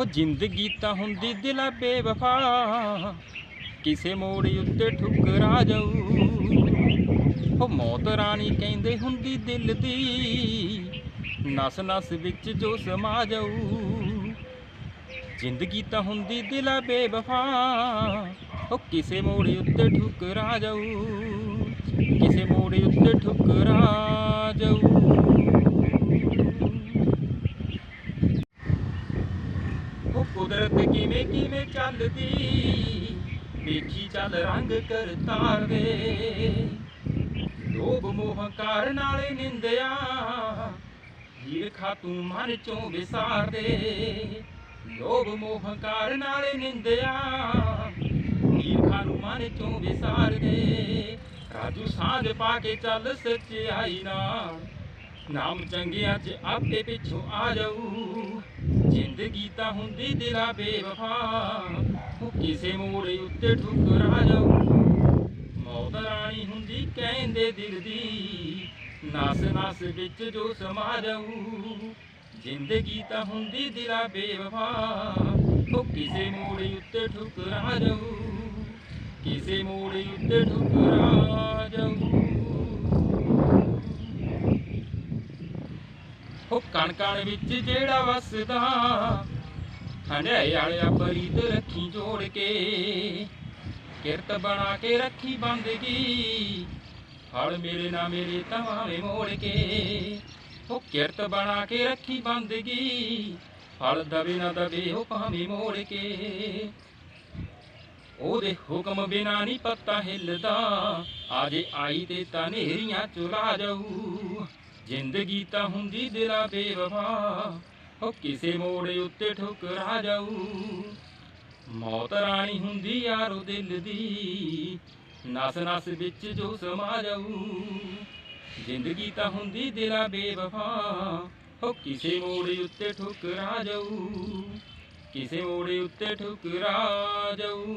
ਉਹ ਜ਼ਿੰਦਗੀ ਤਾਂ ਹੁੰਦੀ ਦਿਲਾ ਬੇਵਫਾ। ਕਿਸੇ ਮੋੜ ਉੱਤੇ ਠੁਕਰਾ ਜਾਊ। ਉਹ ਮੌਤ ਰਾਣੀ ਕਹਿੰਦੇ ਹੁੰਦੀ ਦਿਲ ਦੀ। ਨਸ ਨਸ ਵਿੱਚ ਜੋ ਸਮਾ ਜਾਊ। ਜ਼ਿੰਦਗੀ ਤਾਂ ਹੁੰਦੀ ਦਿਲਾ ਬੇਵਫਾ। ਉਹ ਕਿਸੇ ਮੋੜ ਉੱਤੇ ਠੁਕਰਾ ਜਾਊ। ਕਿਸੇ ਮੋੜ ਉੱਤੇ ਠੁਕਰਾ ਜਾਊ। ਕੁਦਰਤ ਕਿਵੇਂ ਕਿਵੇਂ ਚੱਲਦੀ, ਵੇਖੀ ਚੱਲ ਰੰਗ ਕਰ ਤਾਰ ਦੇ। ਲੋਭ ਮੋਹ ਕਾਰ ਨਾਲੇ ਨਿੰਦਿਆ ਈਰਖਾ ਤੂੰ ਮਨ ਚੋਂ ਵਿਸਾਰ ਦੇ। ਲੋਭ ਮੋਹ ਕਾਰ ਨਾਲੇ ਨਿੰਦਿਆ ਈਰਖਾ ਨੂੰ ਮਨ ਚੋਂ ਵਿਸਾਰ ਦੇ। ਰਾਜੂ ਸਾਂਝ ਪਾ ਕੇ ਚੱਲ ਸੱਚਾਈ ਨਾਲ, ਨਾਮ ਚੰਗਿਆਂ 'ਚ ਆਪੇ ਪਿੱਛੋਂ ਆ ਜਾਊ। ਜ਼ਿੰਦਗੀ ਤਾਂ ਹੁੰਦੀ ਦਿਲਾ ਬੇਵਫਾ ਕਿਸੇ ਮੋੜ ਉੱਤੇ ਠੁਕਰਾ ਜਾਊ। ਮੌਤ ਰਾਣੀ ਹੁੰਦੀ ਕਹਿੰਦੇ ਦਿਲ ਦੀ, ਨਸ ਨਸ ਵਿੱਚ ਜੋ ਸਮਾ ਜਾਊ। ਜ਼ਿੰਦਗੀ ਤਾਂ ਹੁੰਦੀ ਦਿਲਾ ਬੇਵਫਾ, ਉਹ ਕਿਸੇ ਮੋੜ ਉੱਤੇ ਠੁਕਰਾ ਜਾਊ। ਕਿਸੇ ਮੋੜ ਉੱਤੇ ਠੁਕਰਾ ਜਾਊ। ਉਹ ਕਣ ਕਣ ਵਿੱਚ ਜਿਹੜਾ ਵਸਦਾ ਹੰਡਾਈ ਵਾਲਿਆ ਪਰੀਤ ਰੱਖੀ ਜੋੜ ਕੇ, ਕਿਰਤ ਬਣਾ ਕੇ ਰੱਖੀ ਬੰਦਗੀ, ਫਲ ਮੇਰੇ ਨਾ ਮੇਰੇ ਤਵਾਵੇਂ ਮੋੜ ਕੇ, ਉਹ ਕਿਰਤ ਬਣਾ ਕੇ ਰੱਖੀ ਬੰਦਗੀ, ਫਲ ਦਵੇ ਨਾ ਦਵੇ ਉਹ ਭਾਵੇਂ ਮੋੜ ਕੇ। ਉਹਦੇ ਹੁਕਮ ਬਿਨਾ ਨਹੀਂ ਪੱਤਾ ਹਿੱਲਦਾ, ਆਜੇ ਆਈ ਤੇ ਤਾਂ ਨੇਰੀਆਂ ਚੁਰਾ ਜਾਊ। ਜ਼ਿੰਦਗੀ ਤਾਂ ਹੁੰਦੀ ਦਿਲਾ ਬੇਵਫਾ ਉਹ ਕਿਸੇ ਮੋੜ ਉੱਤੇ ਠੁਕਰਾ ਜਾਊ। ਮੌਤ ਰਾਣੀ ਹੁੰਦੀ ਯਾਰੋ ਦਿਲ ਦੀ, ਨਸ ਨਸ ਵਿੱਚ ਜੋ ਸਮਾ ਜਾਊ। ਜ਼ਿੰਦਗੀ ਤਾਂ ਹੁੰਦੀ ਦਿਲਾ ਬੇਵਫਾ ਉਹ ਕਿਸੇ ਮੋੜ ਉੱਤੇ ਠੁਕਰਾ ਜਾਊ। ਕਿਸੇ ਮੋੜ ਉੱਤੇ ਠੁਕਰਾ ਜਾਊ।